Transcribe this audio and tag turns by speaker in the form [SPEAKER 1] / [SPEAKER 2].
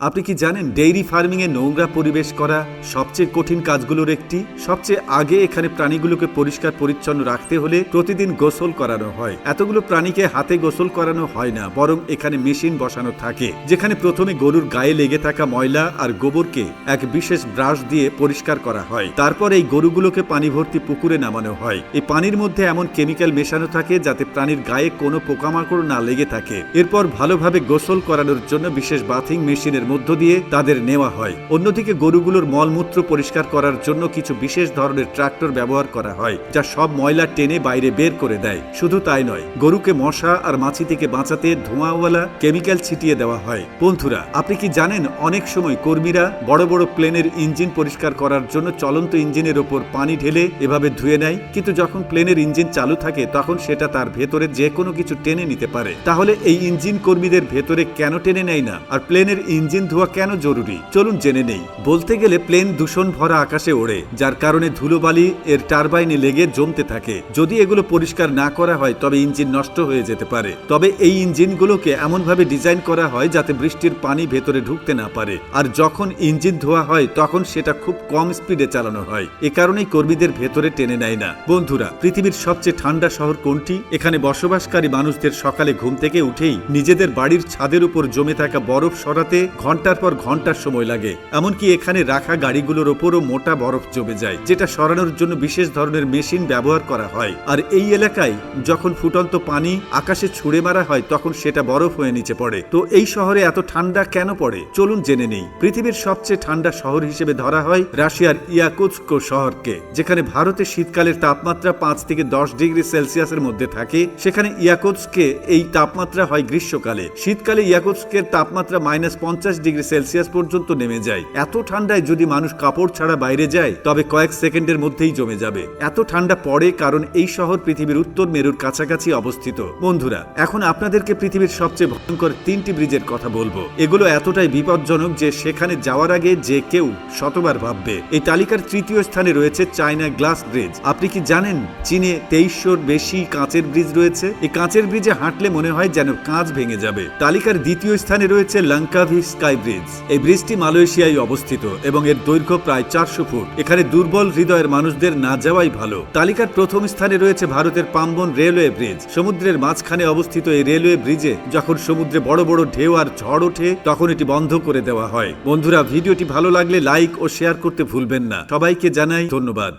[SPEAKER 1] আপনি কি জানেন ডেইরি ফার্মিং এ নোংরা পরিবেশ করা সবচেয়ে কঠিন কাজগুলোর একটি? সবচেয়ে আগে এখানে প্রাণীগুলোকে পরিষ্কার পরিচ্ছন্ন রাখতে হলে প্রতিদিন গোসল করানো হয়। এতগুলো প্রাণীকে হাতে গোসল করানো হয় না, বরং এখানে মেশিন বসানো থাকে, যেখানে প্রথমে গরুর গায়ে লেগে থাকা ময়লা আর গোবরকে এক বিশেষ ব্রাশ দিয়ে পরিষ্কার করা হয়। তারপর এই গরুগুলোকে পানি ভর্তি পুকুরে নামানো হয়। এই পানির মধ্যে এমন কেমিক্যাল মেশানো থাকে যাতে প্রাণীর গায়ে কোনো পোকামাকড় না লেগে থাকে। এরপর ভালোভাবে গোসল করানোর জন্য বিশেষ বাথিং মেশিনের মধ্য দিয়ে তাদের নেওয়া হয়। অন্যদিকে গরুগুলোর মলমূত্র পরিষ্কার করার জন্য কিছু বিশেষ ধরনের ট্রাক্টর ব্যবহার করা হয়, যা সব ময়লা টেনে বাইরে বের করে দেয়। শুধু তাই নয়, গরুকে মশা আর মাছি থেকে বাঁচাতে ধোঁয়াওয়ালা কেমিক্যাল ছিটিয়ে দেওয়া হয়। বন্ধুরা, আপনি কি জানেন অনেক সময় কর্মীরা বড় বড় প্লেনের ইঞ্জিন পরিষ্কার করার জন্য চলন্ত ইঞ্জিনের ওপর পানি ঢেলে এভাবে ধুয়ে নেয়? কিন্তু যখন প্লেনের ইঞ্জিন চালু থাকে, তখন সেটা তার ভেতরে যে কোনো কিছু টেনে নিতে পারে। তাহলে এই ইঞ্জিন কর্মীদের ভেতরে কেন টেনে নেয় না? আর প্লেনের ইঞ্জিন ধোয়া কেন জরুরি? চলুন জেনে নেই। বলতে গেলে প্লেন দূষণ ভরা আকাশে ওড়ে, যার কারণে ধুলোবালি এর টারবাইনে লেগে জমতে থাকে। যদি এগুলো পরিষ্কার না করা হয়, তবে ইঞ্জিন নষ্ট হয়ে যেতে পারে। তবে এই ইঞ্জিনগুলোকে এমনভাবে ডিজাইন করা হয় যাতে বৃষ্টির পানি ভেতরে ঢুকতে না পারে। আর যখন ইঞ্জিন ধোয়া হয়, তখন সেটা খুব কম স্পিডে চালানো হয়। এ কারণেই কর্মীদের ভেতরে টেনে নেয় না। বন্ধুরা, পৃথিবীর সবচেয়ে ঠান্ডা শহর কোনটি? এখানে বসবাসকারী মানুষদের সকালে ঘুম থেকে উঠেই নিজেদের বাড়ির ছাদের উপর জমে থাকা বরফ সরাতে ঘণ্টার পর ঘণ্টার সময় লাগে। এমনকি এখানে রাখা গাড়িগুলোর ওপরও মোটা বরফ জমে যায়, যেটা সরানোর জন্য বিশেষ ধরনের মেশিন ব্যবহার করা হয়। আর এই এলাকায় যখন ফুটন্ত পানি আকাশে ছুঁড়ে মারা হয়, তখন সেটা বরফ হয়ে নিচে পড়ে। তো এই শহরে এত ঠান্ডা কেন পড়ে? চলুন জেনে নেই। পৃথিবীর সবচেয়ে ঠান্ডা শহর হিসেবে ধরা হয় রাশিয়ার ইয়াকুৎস্ক শহরকে, যেখানে ভারতের শীতকালের তাপমাত্রা পাঁচ থেকে দশ ডিগ্রি সেলসিয়াসের মধ্যে থাকে। সেখানে ইয়াকুৎস্কে এই তাপমাত্রা হয় গ্রীষ্মকালে। শীতকালে ইয়াকুৎস্কের তাপমাত্রা মাইনাস পঞ্চাশ ডিগ্রি সেলসিয়াস পর্যন্ত নেমে যায়। এত ঠান্ডায় যদি মানুষ কাপড় ছাড়া বাইরে যায়, তবে কয়েক সেকেন্ডের মধ্যেই জমে যাবে। এত ঠান্ডা পড়ে কারণ এই শহর পৃথিবীর উত্তর মেরুর কাছাকাছি অবস্থিত। বন্ধুরা, এখন আপনাদেরকে পৃথিবীর সবচেয়ে ভয়ঙ্কর তিনটি ব্রিজের কথা বলব। এগুলো এতটাই বিপজ্জনক যে সেখানে যাওয়ার আগে যে কেউ শতবার ভাববে। এই তালিকার তৃতীয় স্থানে রয়েছে চায়না গ্লাস ব্রিজ। আপনি কি জানেন চীনে তেইশশোর বেশি কাঁচের ব্রিজ রয়েছে? এই কাঁচের ব্রিজে হাঁটলে মনে হয় যেন কাঁচ ভেঙে যাবে। তালিকার দ্বিতীয় স্থানে রয়েছে লঙ্কাভি স্কাই ব্রিজ। এই ব্রিজটি মালয়েশিয়ায় অবস্থিত এবং এর দৈর্ঘ্য প্রায় চারশো ফুট। এখানে দুর্বল হৃদয়ের মানুষদের না যাওয়াই ভালো। তালিকার প্রথম স্থানে রয়েছে ভারতের পাম্বন রেলওয়ে ব্রিজ। সমুদ্রের মাঝখানে অবস্থিত এই রেলওয়ে ব্রিজে যখন সমুদ্রে বড় বড় ঢেউ আর ঝড় ওঠে, তখন এটি বন্ধ করে দেওয়া হয়। বন্ধুরা, ভিডিওটি ভালো লাগলে লাইক ও শেয়ার করতে ভুলবেন না। সবাইকে জানাই ধন্যবাদ।